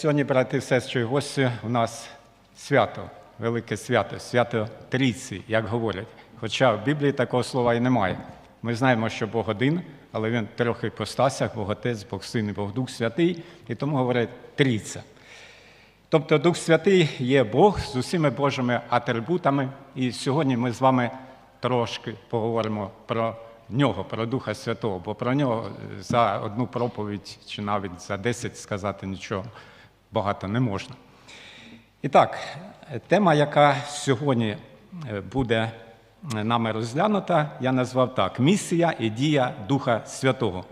сьогодні, брати і сестри, гості, у нас свято, велике свято, свято Трійці, як говорять. Хоча в Біблії такого слова і немає. Ми знаємо, що Бог один, але він в трьох іпостасях, Бог Отець, Бог Син і Бог Дух Святий, і тому говорять Трійця. Тобто Дух Святий є Бог з усіма Божими атрибутами, і сьогодні ми з вами трошки поговоримо про нього, про Духа Святого, бо про нього за одну проповідь чи навіть за 10 сказати нічого багато не можна. І так, тема, яка сьогодні е, буде нами розглянута, я назвав так: місія і дія Духа Святого.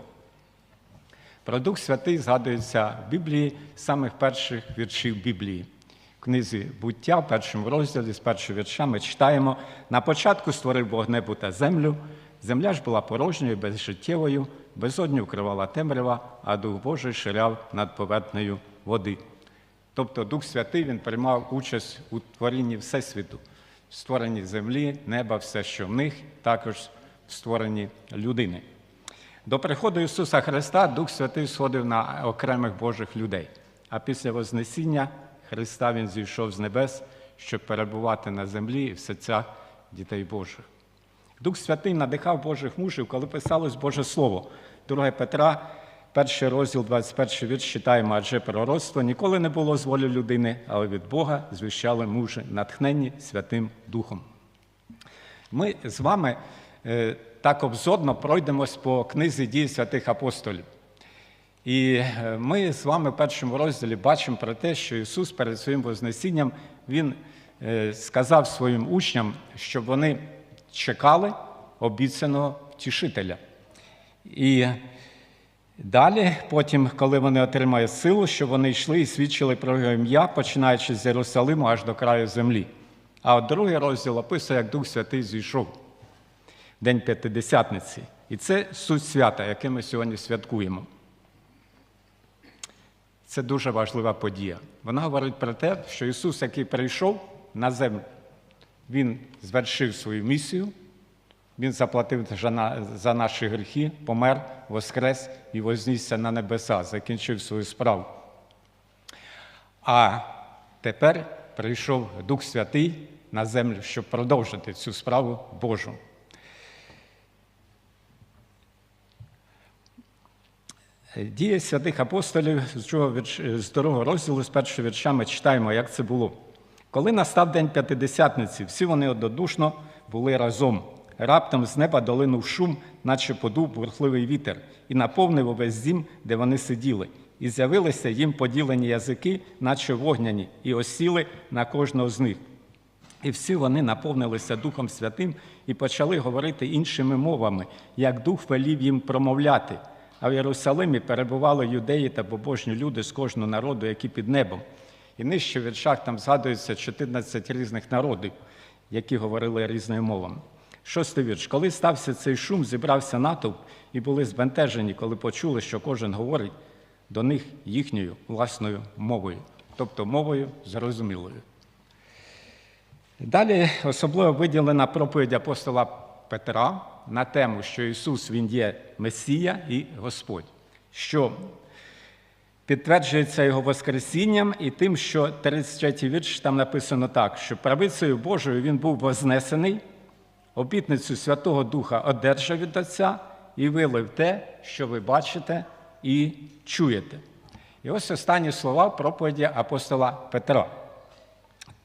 Про Дух Святий згадується в Біблії з самих перших віршів Біблії. В книзі буття, в першому розділі, з першого вірша, ми читаємо: на початку створив Бог небо та землю. Земля ж була порожньою, безжиттєвою, безодню вкривала темрява, а Дух Божий ширяв над поверхнею води. Тобто Дух Святий він приймав участь у творінні Всесвіту, в створенні землі, неба, все, що в них, також в створенні людини. До приходу Ісуса Христа Дух Святий сходив на окремих Божих людей, а після Вознесіння Христа Він зійшов з небес, щоб перебувати на землі і в серцях дітей Божих. Дух Святий надихав Божих мужів, коли писалось Боже Слово. 2 Петра, перший розділ, 21 вірш, читаємо, адже пророцтво ніколи не було з волі людини, але від Бога звіщали мужі, натхненні Святим Духом. Ми з вами е, так обзорно пройдемось по книзі дій святих апостолів. І е, ми з вами в першому розділі бачимо про те, що Ісус перед своїм Вознесінням Він е, сказав своїм учням, щоб вони чекали обіцяного тішителя. І далі, потім, коли вони отримають силу, щоб вони йшли і свідчили про його ім'я, починаючи з Єрусалиму аж до краю землі. А от другий розділ описує, як Дух Святий зійшов День П'ятидесятниці. І це суть свята, яке ми сьогодні святкуємо. Це дуже важлива подія. Вона говорить про те, що Ісус, який прийшов на землю, Він звершив свою місію, Він заплатив за наші гріхи, помер, воскрес і вознісся на небеса, закінчив свою справу. А тепер прийшов Дух Святий на землю, щоб продовжити цю справу Божу. Дії святих апостолів з другого розділу, з першого вірша ми читаємо, як це було. Коли настав день п'ятидесятниці, всі вони однодушно були разом. Раптом з неба долинув шум, наче подув бурхливий вітер, і наповнив увесь дім, де вони сиділи. І з'явилися їм поділені язики, наче вогняні, і осіли на кожного з них. І всі вони наповнилися Духом Святим і почали говорити іншими мовами, як Дух велів їм промовляти. А в Єрусалимі перебували юдеї та побожні люди з кожного народу, які під небом. І нижче в віршах там згадується 14 різних народів, які говорили різними мовами. Шостий вірш. Коли стався цей шум, зібрався натовп і були збентежені, коли почули, що кожен говорить до них їхньою власною мовою, тобто мовою зрозумілою. Далі особливо виділена проповідь апостола Петра на тему, що Ісус Він є Месія і Господь, що підтверджується Його Воскресінням і тим, що 33 вірш там написано так, що правицею Божою Він був вознесений, обітницю Святого Духа одержав від Отця і вилив те, що ви бачите і чуєте. І ось останні слова проповіді апостола Петра,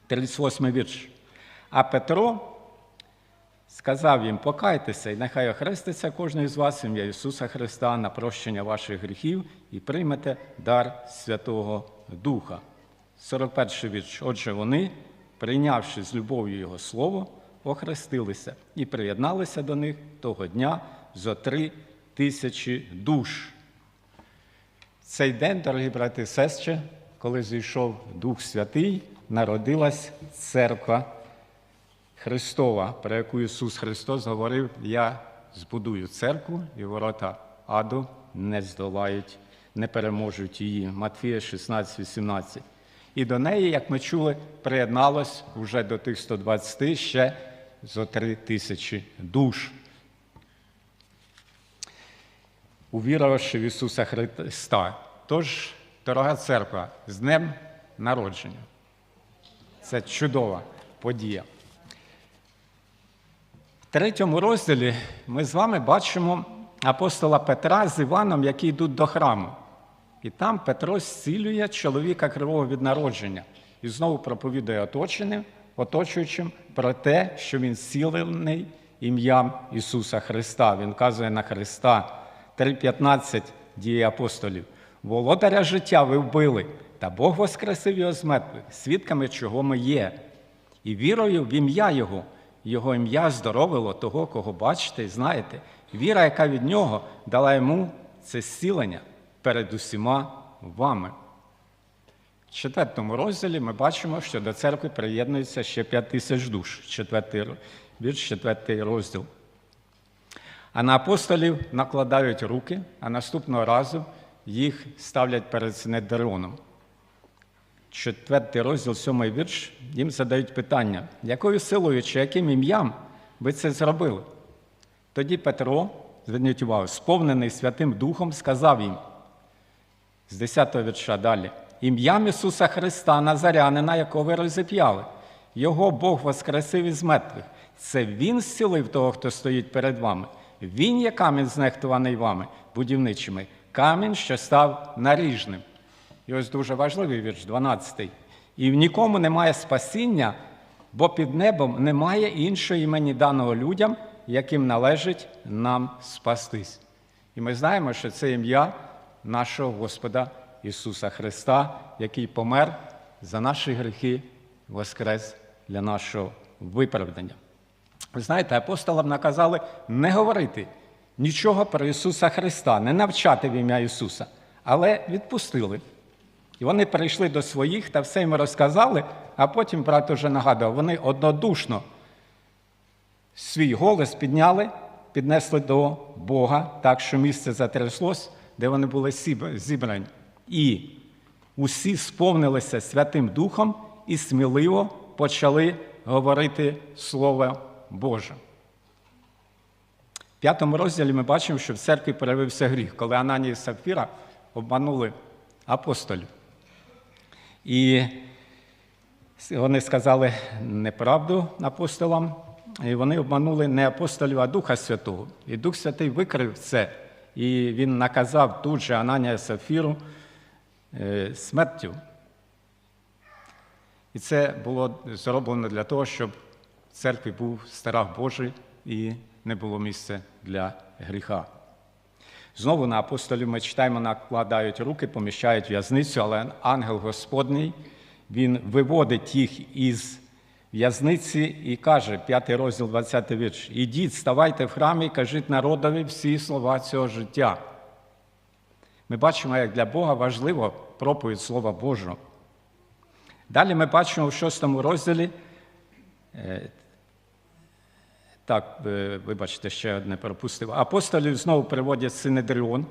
38 вірш. А Петро сказав їм: покайтеся, і нехай охреститься кожен із вас ім'я Ісуса Христа на прощення ваших гріхів і приймете дар Святого Духа. 41 вірш. Отже, вони, прийнявши з любов'ю Його Слово, охрестилися і приєдналися до них того дня зо три тисячі душ. Цей день, дорогі брати і сестри, коли зійшов Дух Святий, народилась церква Христова, про яку Ісус Христос говорив: Я збудую церкву, і ворота аду не здолають, не переможуть її. Матфія 16, 18. І до неї, як ми чули, приєдналось вже до тих 120 ще зо три тисячі душ. Увіривши в Ісуса Христа. Тож Дорога церква, з днем народження. Це чудова подія. В третьому розділі ми з вами бачимо апостола Петра з Іваном, які йдуть до храму. І там Петро зцілює чоловіка кривого від народження і знову проповідує оточеним, оточуючим про те, що він зцілений ім'ям Ісуса Христа. Він вказує на Христа 3.15 дії апостолів. Володаря життя ви вбили, та Бог воскресив його з мертвих, свідками чого ми є. І вірою в ім'я Його, Його ім'я здоровило того, кого бачите і знаєте. Віра, яка від нього дала йому це зцілення перед усіма вами. В четвертому розділі ми бачимо, що до церкви приєднується ще 5 тисяч душ, четвертий четвертий розділ. А на апостолів накладають руки, а наступного разу їх ставлять перед Синедроном. Четвертий розділ, сьомий вірш, їм задають питання, якою силою чи яким ім'ям ви це зробили? Тоді Петро, зверніть увагу, сповнений Святим Духом, сказав їм з 10 вірша далі: ім'ям Ісуса Христа, Назарянина, якого ви розіп'яли, Його Бог воскресив із мертвих. Це Він зцілив того, хто стоїть перед вами. Він є камінь, знехтуваний вами, будівничими, камінь, що став наріжним. І ось дуже важливий вірш, 12. І в нікому немає спасіння, бо під небом немає іншого імені даного людям, яким належить нам спастись. І ми знаємо, що це ім'я нашого Господа Ісуса Христа, який помер за наші гріхи, воскрес для нашого виправдання. Ви знаєте, апостолам наказали не говорити нічого про Ісуса Христа, не навчати в ім'я Ісуса, але відпустили. І вони прийшли до своїх та все їм розказали, а потім брат уже нагадував, вони однодушно свій голос підняли, піднесли до Бога, так що місце затряслось, де вони були зібрані. І усі сповнилися Святим Духом і сміливо почали говорити Слово Боже. В п'ятому розділі ми бачимо, що в церкві проявився гріх, коли Ананія і Сапфіра обманули апостолів. І вони сказали неправду апостолам, і вони обманули не апостолів, а Духа Святого. І Дух Святий викрив це, і він наказав тут же Ананія Сафіру смертю. І це було зроблено для того, щоб в церкві був страх Божий і не було місця для гріха. Знову на апостолів ми читаємо, накладають руки, поміщають в'язницю, але ангел Господній він виводить їх із в'язниці і каже, 5 розділ, 20 вірш: Ідіть, ставайте в храмі і кажіть народові всі слова цього життя. Ми бачимо, як для Бога важливо проповідь Слова Божого. Далі ми бачимо в шостому розділі. Так, вибачте, ще одне пропустив. Апостолів знову приводять Синедріон,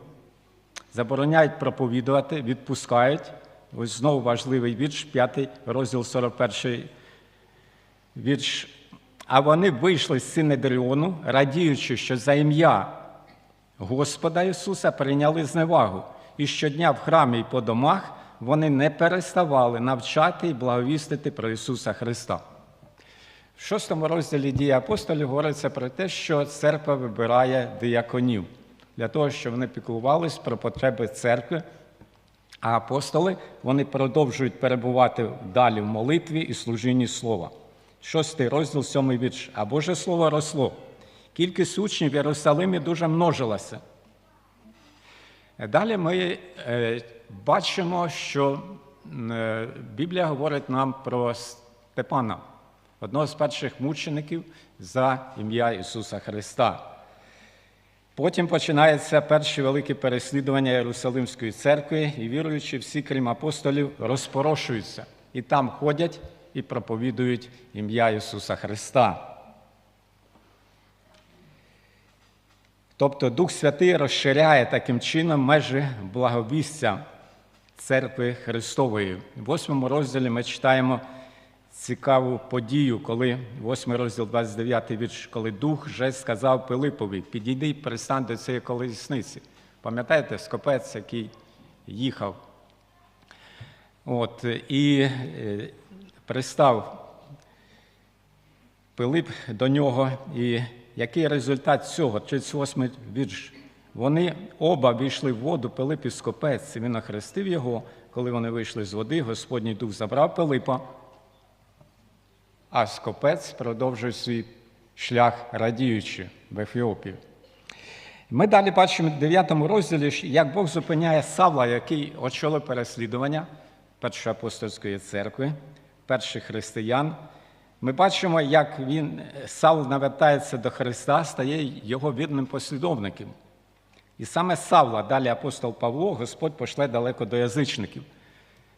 забороняють проповідувати, відпускають. Ось знову важливий вірш, 5 розділ 41 вірш. А вони вийшли з Синедріону, радіючи, що за ім'я Господа Ісуса прийняли зневагу. І щодня в храмі і по домах вони не переставали навчати і благовістити про Ісуса Христа. В шостому розділі дії апостолів говориться про те, що церква вибирає дияконів для того, щоб вони піклувались про потреби церкви, а апостоли вони продовжують перебувати далі в молитві і служінні слова. Шостий розділ, сьомий вірш. А Боже Слово росло. Кількість учнів в Єрусалимі дуже множилася. Далі ми бачимо, що Біблія говорить нам про Степана одного з перших мучеників за ім'я Ісуса Христа. Потім починається перші великі переслідування Єрусалимської церкви, і віруючи, всі, крім апостолів, розпорошуються і там ходять і проповідують ім'я Ісуса Христа. Тобто Дух Святий розширяє таким чином межі благовістя церкви Христової. В восьмому розділі ми читаємо цікаву подію, коли 8 розділ 29 вірш, коли Дух вже сказав Пилипові, підійди і пристань до цієї колесниці. Пам'ятаєте, скопець, який їхав От, і е, пристав Пилип до нього, і який результат цього? 38 вірш. Вони оба війшли в воду, Пилип і скопець. Він охрестив його. Коли вони вийшли з води, Господній дух забрав Пилипа, а скопець продовжує свій шлях радіючи в Ефіопію. Ми далі бачимо в 9 розділі, як Бог зупиняє Савла, який очолив переслідування Першої апостольської церкви, перших християн. Ми бачимо, як він, Савл навертається до Христа, стає його вірним послідовником. І саме Савла, далі апостол Павло, Господь пошле далеко до язичників.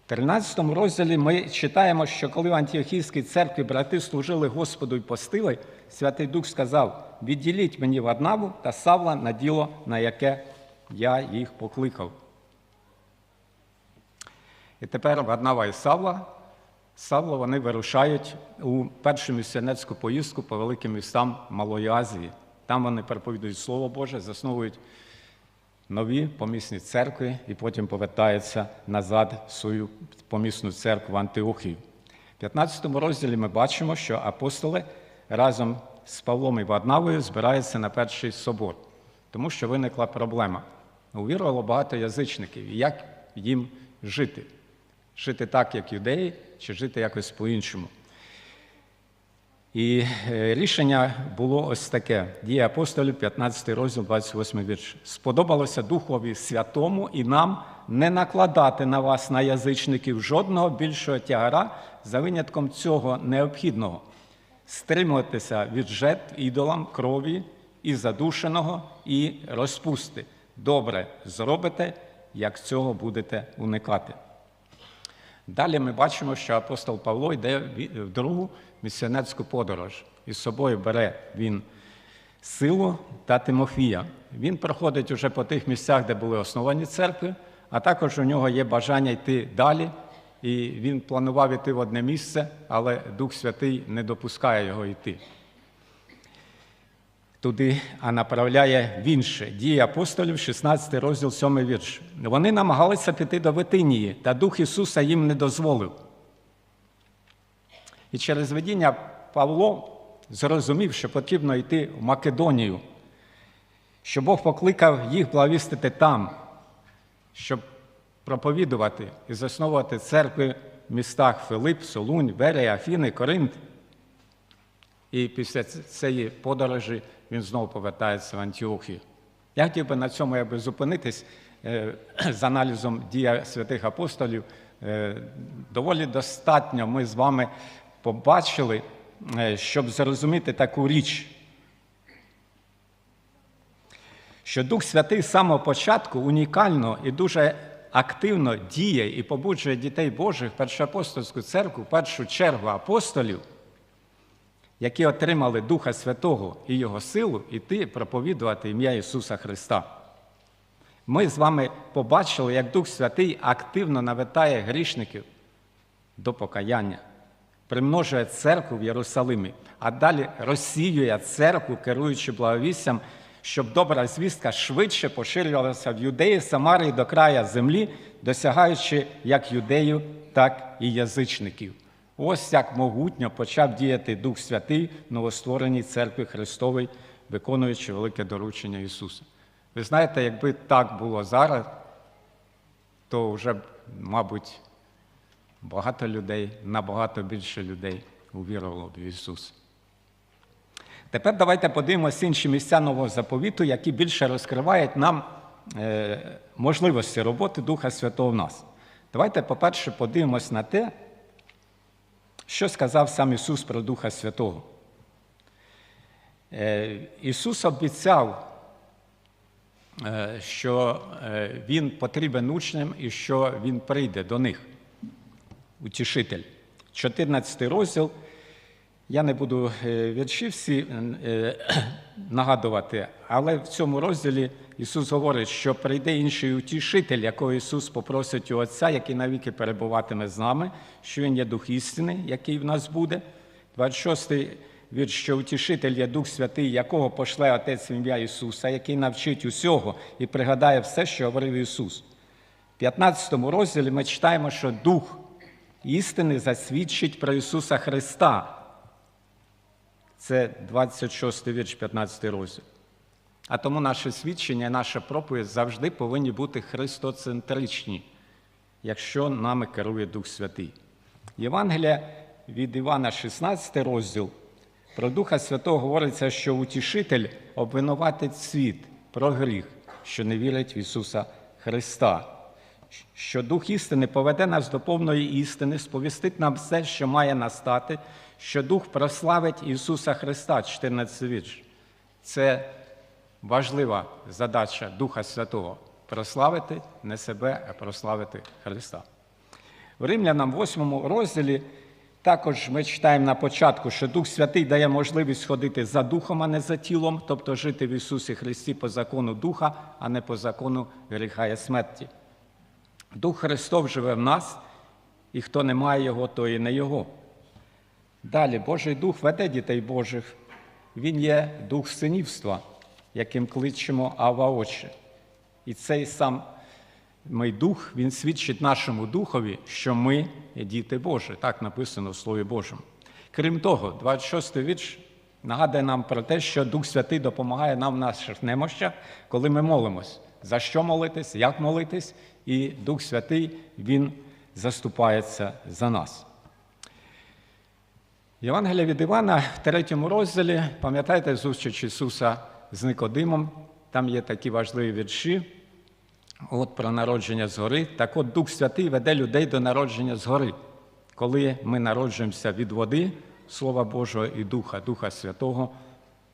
В 13 розділі ми читаємо, що коли в Антіохійській церкві брати служили Господу і постили, Святий Дух сказав: відділіть мені Варнаву та Савла на діло, на яке я їх покликав. І тепер Варнава і Савла, Савла вони вирушають у першу місіонерську поїздку по великим містам Малої Азії. Там вони проповідують Слово Боже, засновують нові помісні церкви і потім повертаються назад в свою помісну церкву в Антиохію. В 15 розділі ми бачимо, що апостоли разом з Павлом і Варнавою збираються на перший собор, тому що виникла проблема. Увірувало багато язичників, і як їм жити? Жити так, як юдеї, чи жити якось по-іншому. І е, рішення було ось таке: дія апостолів, 15 розділ, 28 вірш. Сподобалося Духові Святому і нам не накладати на вас, на язичників, жодного більшого тягара за винятком цього необхідного, стримуватися від жертв ідолам, крові і задушеного, і розпусти. Добре зробите, як цього будете уникати. Далі ми бачимо, що апостол Павло йде в другу місіонерську подорож. І з собою бере він силу та Тимофія. Він проходить уже по тих місцях, де були основані церкви, а також у нього є бажання йти далі. І він планував іти в одне місце, але Дух Святий не допускає його йти туди, а направляє в інше. Дії апостолів, 16 розділ, 7 вірш. Вони намагалися піти до Витинії, та Дух Ісуса їм не дозволив. І через видіння Павло зрозумів, що потрібно йти в Македонію, що Бог покликав їх благовістити там, щоб проповідувати і засновувати церкви в містах Филип, Солунь, Верія, Афіни, Коринт. І після цієї подорожі він знову повертається в Антіохію. Я хотів би на цьому якби зупинитись е, з аналізом дія святих апостолів. Е, доволі достатньо ми з вами побачили, е, щоб зрозуміти таку річ, що Дух Святий з самого початку унікально і дуже активно діє і побуджує дітей Божих, першоапостольську церкву, в першу чергу апостолів які отримали Духа Святого і Його силу, іти проповідувати ім'я Ісуса Христа. Ми з вами побачили, як Дух Святий активно навертає грішників до покаяння, примножує церкву в Єрусалимі, а далі розсіює церкву, керуючи благовістям, щоб добра звістка швидше поширювалася в юдеї, Самарії до края землі, досягаючи як юдеїв, так і язичників. Ось як могутньо почав діяти Дух Святий в новоствореній церкві Христовій, виконуючи велике доручення Ісуса. Ви знаєте, якби так було зараз, то вже, мабуть, багато людей, набагато більше людей увірувало в Ісуса. Тепер давайте подивимося інші місця нового заповіту, які більше розкривають нам е, можливості роботи Духа Святого в нас. Давайте, по-перше, подивимось на те, що сказав сам Ісус про Духа Святого? Е, Ісус обіцяв, е, що е, Він потрібен учням і що Він прийде до них, утішитель. 14 розділ. Я не буду вірші всі нагадувати, але в цьому розділі Ісус говорить, що прийде інший утішитель, якого Ісус попросить у Отця, який навіки перебуватиме з нами, що Він є Дух істини, який в нас буде. 26-й вірш, що утішитель є Дух Святий, якого пошле Отець ім'я Ісуса, який навчить усього і пригадає все, що говорив Ісус. В 15 розділі ми читаємо, що Дух істини засвідчить про Ісуса Христа. Це 26 вірш, 15 розділ. А тому наше свідчення і наша проповідь завжди повинні бути христоцентричні, якщо нами керує Дух Святий. Євангелія від Івана, 16 розділ. Про Духа Святого говориться, що утішитель обвинуватить світ про гріх, що не вірить в Ісуса Христа. Що Дух істини поведе нас до повної істини, сповістить нам все, що має настати, що Дух прославить Ісуса Христа, 14 вірш. Це важлива задача Духа Святого прославити не себе, а прославити Христа. В Римлянам 8 розділі також ми читаємо на початку, що Дух Святий дає можливість ходити за духом, а не за тілом, тобто жити в Ісусі Христі по закону Духа, а не по закону гріха і смерті. Дух Христов живе в нас, і хто не має Його, то і не Його. Далі, Божий Дух веде дітей Божих. Він є дух синівства, яким кличемо Ава Отче. І цей сам мій дух, він свідчить нашому духові, що ми діти Божі. Так написано в Слові Божому. Крім того, 26 вірш нагадує нам про те, що Дух Святий допомагає нам в наших немощах, коли ми молимось. За що молитись, як молитись, і Дух Святий Він заступається за нас. Євангелія від Івана в третьому розділі, пам'ятаєте зустріч Ісуса з Никодимом, там є такі важливі вірші. От про народження згори. Так от Дух Святий веде людей до народження згори. Коли ми народжуємося від води, Слова Божого і Духа, Духа Святого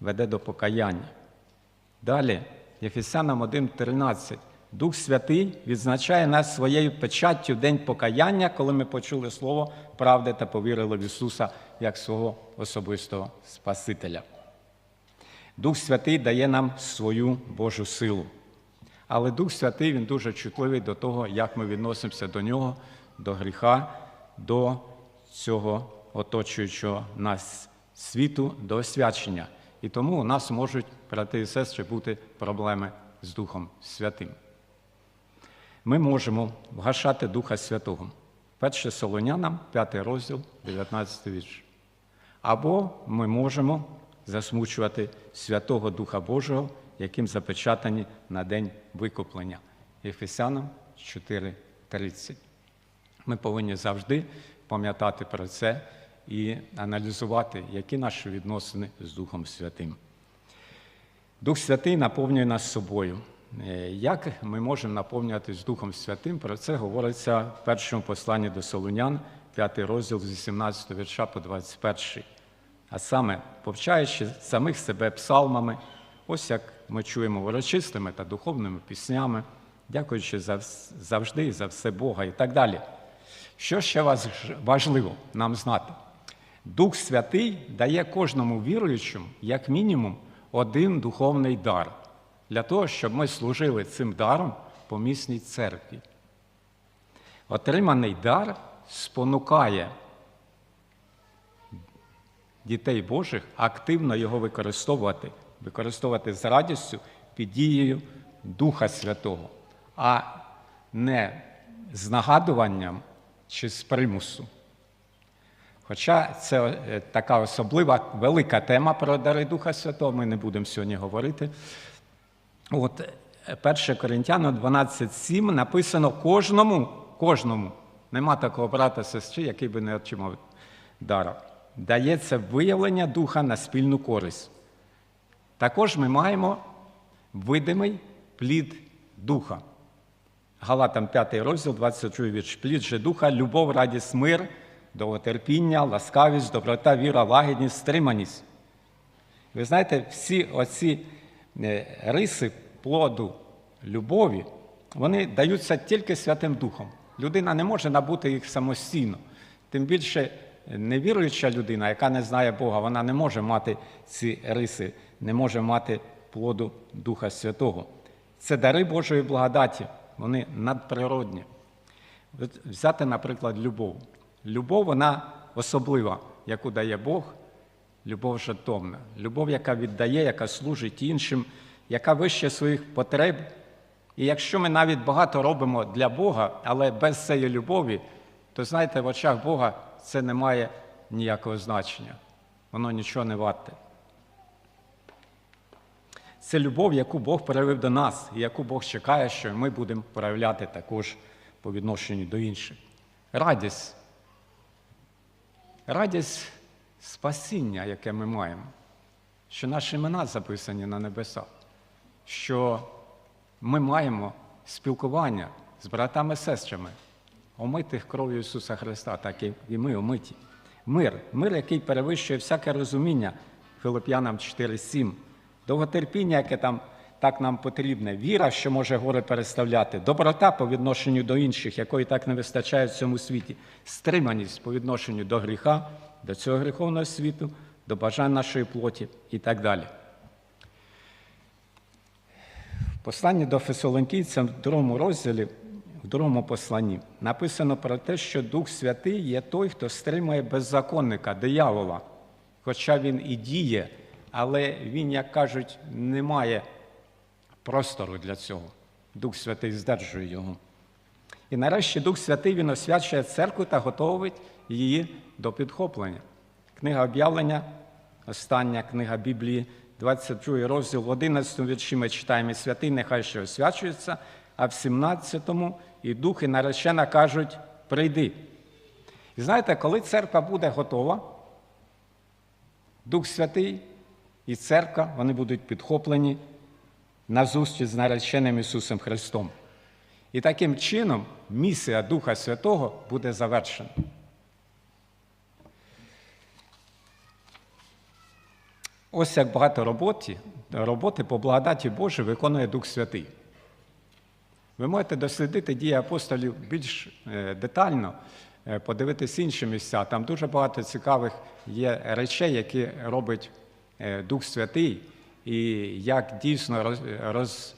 веде до покаяння. Далі, Єфесянам 1,13. Дух Святий відзначає нас своєю печаттю День покаяння, коли ми почули Слово правди та повірили в Ісуса як свого особистого Спасителя. Дух Святий дає нам свою Божу силу. Але Дух Святий він дуже чутливий до того, як ми відносимося до нього, до гріха, до цього оточуючого нас світу, до освячення. І тому у нас можуть, брати і сестри, бути проблеми з Духом Святим. Ми можемо вгашати Духа Святого. Перше Солонянам, 5 розділ, 19 вірш. Або ми можемо засмучувати Святого Духа Божого, яким запечатані на день викуплення. Ефесянам 4.30. Ми повинні завжди пам'ятати про це і аналізувати, які наші відносини з Духом Святим. Дух Святий наповнює нас собою. Е, Як ми можемо наповнюватись Духом Святим? Про це говориться в першому посланні до Солунян, 5 розділ з 18 вірша по 21. А саме, повчаючи самих себе псалмами, ось як ми чуємо урочистими та духовними піснями, дякуючи за завжди і за все Бога і так далі. Що ще важливо нам знати? Дух Святий дає кожному віруючому, як мінімум, один духовний дар для того, щоб ми служили цим даром по місній церкві. Отриманий дар спонукає дітей Божих активно його використовувати, використовувати з радістю під дією Духа Святого, а не з нагадуванням чи з примусу. Хоча це е, така особлива велика тема про дари Духа Святого, ми не будемо сьогодні говорити. От е, 1 Коринтянам 12.7 написано кожному, кожному, нема такого брата сестри, який би не отримав дара. Дається виявлення духа на спільну користь. Також ми маємо видимий плід духа. Галатам 5 розділ, 22 вірш. Плід же духа, любов, радість, мир, довготерпіння, ласкавість, доброта, віра, лагідність, стриманість. Ви знаєте, всі оці е, риси плоду любові, вони даються тільки Святим Духом. Людина не може набути їх самостійно. Тим більше невіруюча людина, яка не знає Бога, вона не може мати ці риси, не може мати плоду Духа Святого. Це дари Божої благодаті, вони надприродні. Взяти, наприклад, любов. Любов, вона особлива, яку дає Бог, любов жертовна. Любов, яка віддає, яка служить іншим, яка вище своїх потреб І якщо ми навіть багато робимо для Бога, але без цієї любові, то знаєте, в очах Бога це не має ніякого значення. Воно нічого не варте. Це любов, яку Бог проявив до нас, і яку Бог чекає, що ми будемо проявляти також по відношенню до інших. Радість. Радість спасіння, яке ми маємо, що наші імена записані на небесах, що ми маємо спілкування з братами і сестрами, омитих кров'ю Ісуса Христа, так і ми омиті. Мир, мир, який перевищує всяке розуміння Филип'янам 4.7, довготерпіння, яке там так нам потрібне, віра, що може гори переставляти, доброта по відношенню до інших, якої так не вистачає в цьому світі, стриманість по відношенню до гріха, до цього гріховного світу, до бажань нашої плоті і так далі. В посланні до Фесолонкійцям в другому розділі, в другому посланні, написано про те, що Дух Святий є той, хто стримує беззаконника, диявола. Хоча він і діє, але він, як кажуть, не має простору для цього. Дух Святий здержує його. І нарешті Дух Святий він освячує церкву та готовить її до підхоплення. Книга об'явлення, остання книга Біблії, 22 розділ, 11 вірші ми читаємо, святий нехай ще освячується, а в 17-му і дух, і наречена кажуть, прийди. І знаєте, коли церква буде готова, Дух Святий і церква, вони будуть підхоплені на зустріч з нареченим Ісусом Христом. І таким чином місія Духа Святого буде завершена. Ось як багато роботи, роботи по благодаті Божій виконує Дух Святий. Ви можете дослідити дії апостолів більш е, детально, е, подивитись інші місця. Там дуже багато цікавих є речей, які робить е, Дух Святий, і як дійсно роз, роз,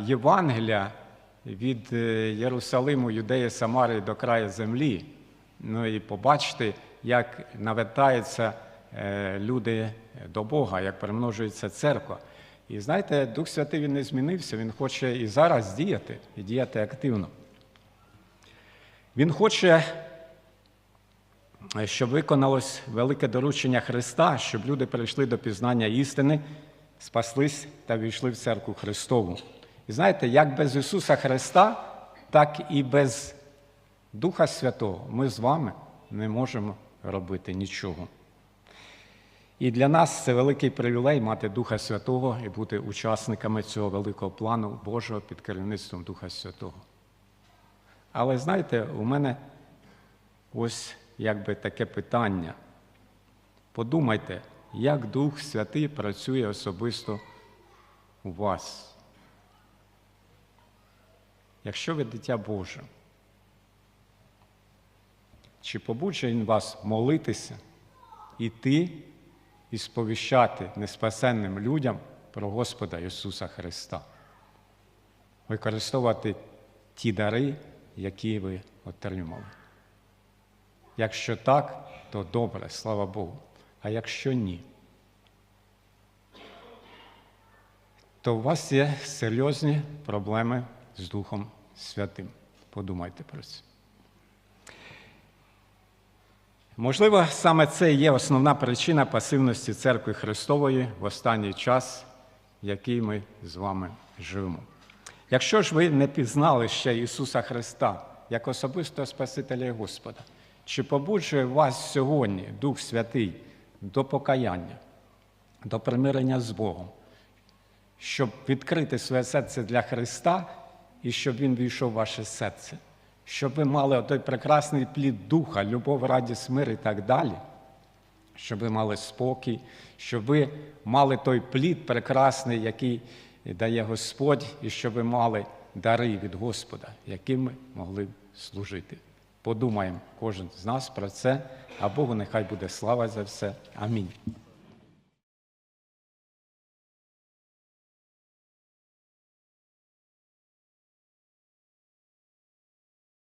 Євангелія від Єрусалиму, Юдеї, Самарії до краю землі. Ну і побачити, як навертаються люди до Бога, як примножується церква. І знаєте, Дух Святий він не змінився, Він хоче і зараз діяти, і діяти активно. Він хоче, щоб виконалось велике доручення Христа, щоб люди прийшли до пізнання істини, спаслись та війшли в церкву Христову. І знаєте, як без Ісуса Христа, так і без Духа Святого ми з вами не можемо робити нічого. І для нас це великий привілей мати Духа Святого і бути учасниками цього великого плану Божого під керівництвом Духа Святого. Але знаєте, у мене ось якби таке питання. Подумайте, як Дух Святий працює особисто у вас. Якщо ви дитя Боже, чи побуджує Він вас молитися, іти і сповіщати неспасенним людям про Господа Ісуса Христа, використовувати ті дари, які ви отримали. Якщо так, то добре, слава Богу. А якщо ні, то у вас є серйозні проблеми з Духом Святим. Подумайте про це. Можливо, саме це є основна причина пасивності церкви Христової в останній час, в який ми з вами живемо. Якщо ж ви не пізнали ще Ісуса Христа як особистого Спасителя і Господа, чи побуджує вас сьогодні Дух Святий до покаяння, до примирення з Богом, щоб відкрити своє серце для Христа і щоб Він війшов в ваше серце? Щоб ви мали той прекрасний плід духа, любов, радість, мир і так далі, щоб ви мали спокій, щоб ви мали той плід прекрасний, який дає Господь, і щоб ви мали дари від Господа, якими могли б служити. Подумаємо кожен з нас про це, а Богу нехай буде слава за все. Амінь.